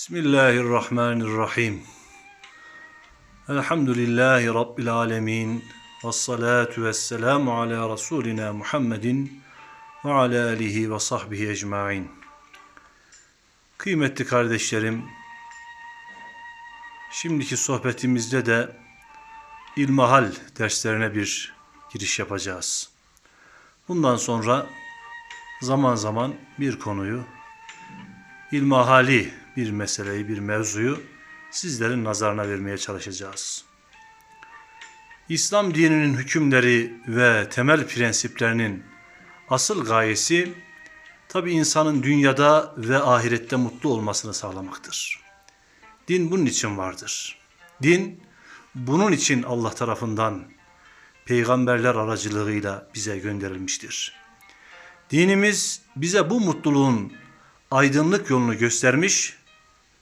Bismillahirrahmanirrahim. Elhamdülillahi Rabbil alemin. Ve salatu ve selamu ala Resulina Muhammedin ve ala alihi ve sahbihi ecmain. Kıymetli kardeşlerim, şimdiki sohbetimizde de ilmahal derslerine bir giriş yapacağız. Bundan sonra zaman zaman bir konuyu ilmahali bir meseleyi, bir mevzuyu sizlerin nazarına vermeye çalışacağız. İslam dininin hükümleri ve temel prensiplerinin asıl gayesi tabi insanın dünyada ve ahirette mutlu olmasını sağlamaktır. Din bunun için vardır. Din bunun için Allah tarafından peygamberler aracılığıyla bize gönderilmiştir. Dinimiz bize bu mutluluğun aydınlık yolunu göstermiş,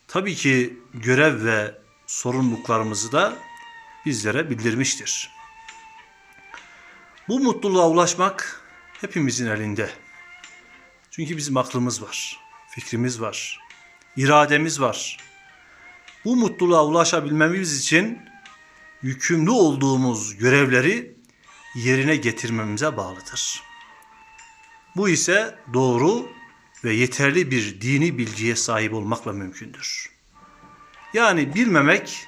tabii ki görev ve sorumluluklarımızı da bizlere bildirmiştir. Bu mutluluğa ulaşmak hepimizin elinde. Çünkü bizim aklımız var, fikrimiz var, irademiz var. Bu mutluluğa ulaşabilmemiz için yükümlü olduğumuz görevleri yerine getirmemize bağlıdır. Bu ise doğru ve yeterli bir dini bilgiye sahip olmakla mümkündür. Yani bilmemek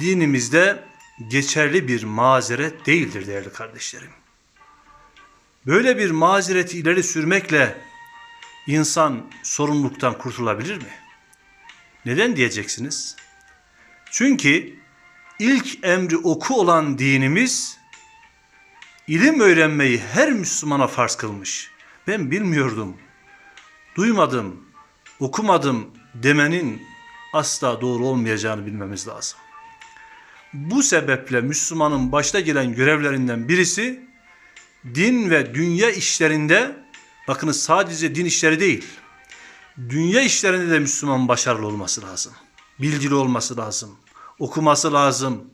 dinimizde geçerli bir mazeret değildir değerli kardeşlerim. Böyle bir mazereti ileri sürmekle insan sorumluluktan kurtulabilir mi? Neden diyeceksiniz? Çünkü ilk emri oku olan dinimiz ilim öğrenmeyi her Müslümana farz kılmış. Ben bilmiyordum duymadım, okumadım demenin asla doğru olmayacağını bilmemiz lazım. Bu sebeple Müslümanın başta gelen görevlerinden birisi din ve dünya işlerinde bakınız sadece din işleri değil. Dünya işlerinde de Müslüman başarılı olması lazım. Bilgili olması lazım. Okuması lazım.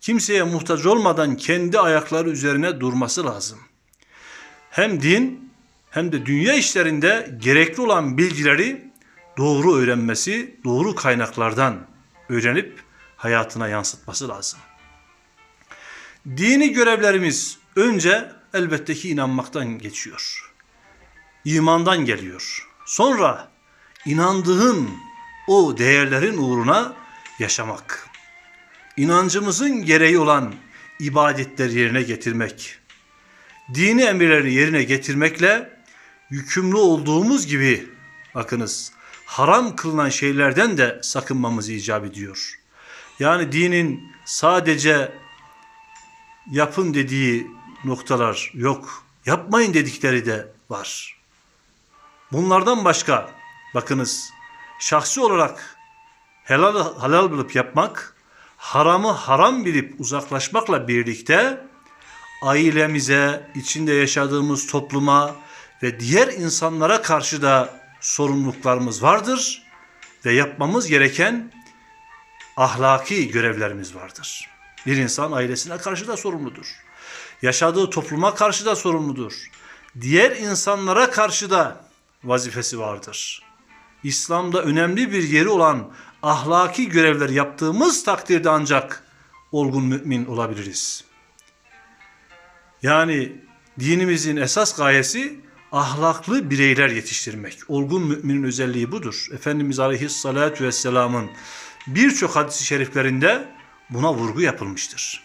Kimseye muhtaç olmadan kendi ayakları üzerine durması lazım. Hem din hem de dünya işlerinde gerekli olan bilgileri doğru öğrenmesi, doğru kaynaklardan öğrenip hayatına yansıtması lazım. Dini görevlerimiz önce elbette ki inanmaktan geçiyor. İmandan geliyor. Sonra inandığın o değerlerin uğruna yaşamak. İnancımızın gereği olan ibadetleri yerine getirmek. Dini emirleri yerine getirmekle yükümlü olduğumuz gibi bakınız haram kılınan şeylerden de sakınmamız icap ediyor. Yani dinin sadece yapın dediği noktalar yok. Yapmayın dedikleri de var. Bunlardan başka bakınız şahsi olarak helal halal bilip yapmak, haramı haram bilip uzaklaşmakla birlikte ailemize, içinde yaşadığımız topluma, ve diğer insanlara karşı da sorumluluklarımız vardır ve yapmamız gereken ahlaki görevlerimiz vardır. Bir insan ailesine karşı da sorumludur. Yaşadığı topluma karşı da sorumludur. Diğer insanlara karşı da vazifesi vardır. İslam'da önemli bir yeri olan ahlaki görevler yaptığımız takdirde ancak olgun mümin olabiliriz. Yani dinimizin esas gayesi ahlaklı bireyler yetiştirmek. Olgun müminin özelliği budur. Efendimiz Aleyhisselatü Vesselam'ın birçok hadis-i şeriflerinde buna vurgu yapılmıştır.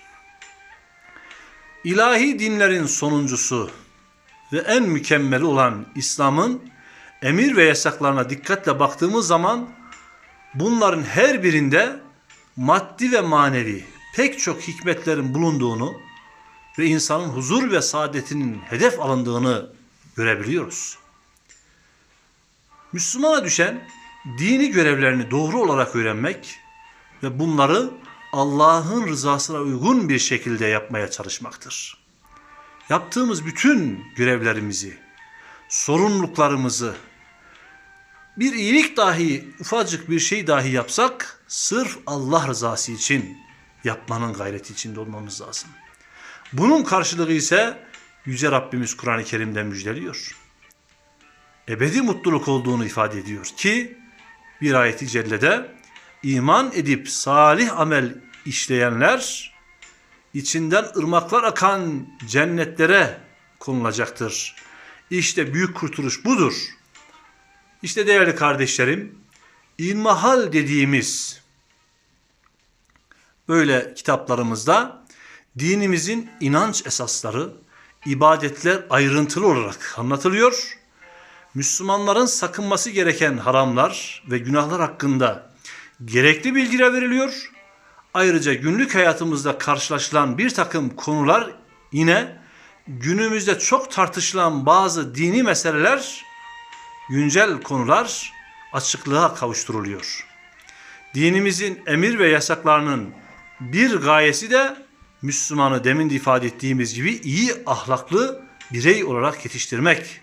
İlahi dinlerin sonuncusu ve en mükemmeli olan İslam'ın emir ve yasaklarına dikkatle baktığımız zaman bunların her birinde maddi ve manevi pek çok hikmetlerin bulunduğunu ve insanın huzur ve saadetinin hedef alındığını görebiliyoruz. Müslümana düşen dini görevlerini doğru olarak öğrenmek ve bunları Allah'ın rızasına uygun bir şekilde yapmaya çalışmaktır. Yaptığımız bütün görevlerimizi, sorumluluklarımızı, bir iyilik dahi, ufacık bir şey dahi yapsak, sırf Allah rızası için yapmanın gayreti içinde olmamız lazım. Bunun karşılığı ise Yüce Rabbimiz Kur'an-ı Kerim'de müjdeliyor. Ebedi mutluluk olduğunu ifade ediyor ki bir ayeti cellede iman edip salih amel işleyenler içinden ırmaklar akan cennetlere konulacaktır. İşte büyük kurtuluş budur. İşte değerli kardeşlerim, ilmahal dediğimiz böyle kitaplarımızda dinimizin inanç esasları, ibadetler ayrıntılı olarak anlatılıyor. Müslümanların sakınması gereken haramlar ve günahlar hakkında gerekli bilgiler veriliyor. Ayrıca günlük hayatımızda karşılaşılan bir takım konular yine günümüzde çok tartışılan bazı dini meseleler, güncel konular açıklığa kavuşturuluyor. Dinimizin emir ve yasaklarının bir gayesi de Müslümanı demin de ifade ettiğimiz gibi iyi ahlaklı birey olarak yetiştirmek.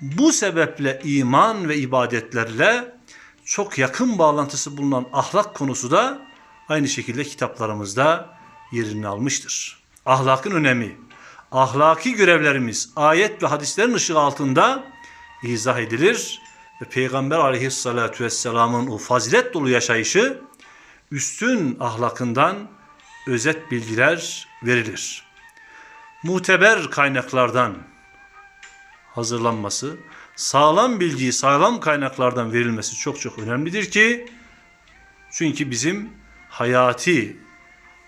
Bu sebeple iman ve ibadetlerle çok yakın bağlantısı bulunan ahlak konusu da aynı şekilde kitaplarımızda yerini almıştır. Ahlakın önemi, ahlaki görevlerimiz ayet ve hadislerin ışığı altında izah edilir ve Peygamber aleyhissalatu vesselamın o fazilet dolu yaşayışı üstün ahlakından özet bilgiler verilir. Muteber kaynaklardan hazırlanması, sağlam bilgiyi sağlam kaynaklardan verilmesi çok çok önemlidir ki çünkü bizim hayati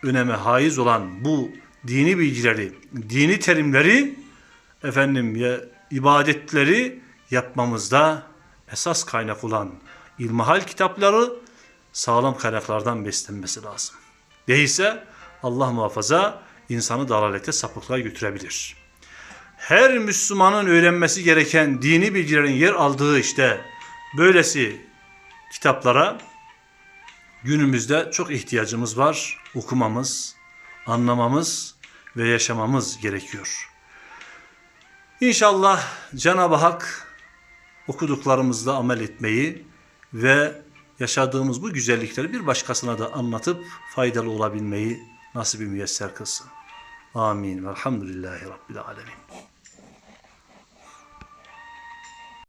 öneme haiz olan bu dini bilgileri, dini terimleri efendim ya ibadetleri yapmamızda esas kaynak olan ilmihal kitapları sağlam kaynaklardan beslenmesi lazım. Değilse Allah muhafaza insanı dalalete sapıklığa götürebilir. Her Müslümanın öğrenmesi gereken dini bilgilerin yer aldığı işte böylesi kitaplara günümüzde çok ihtiyacımız var. Okumamız, anlamamız ve yaşamamız gerekiyor. İnşallah Cenab-ı Hak okuduklarımızla amel etmeyi ve yaşadığımız bu güzellikleri bir başkasına da anlatıp faydalı olabilmeyi nasip-i müyesser kılsın. Amin. Velhamdülillahi Rabbil Alemin.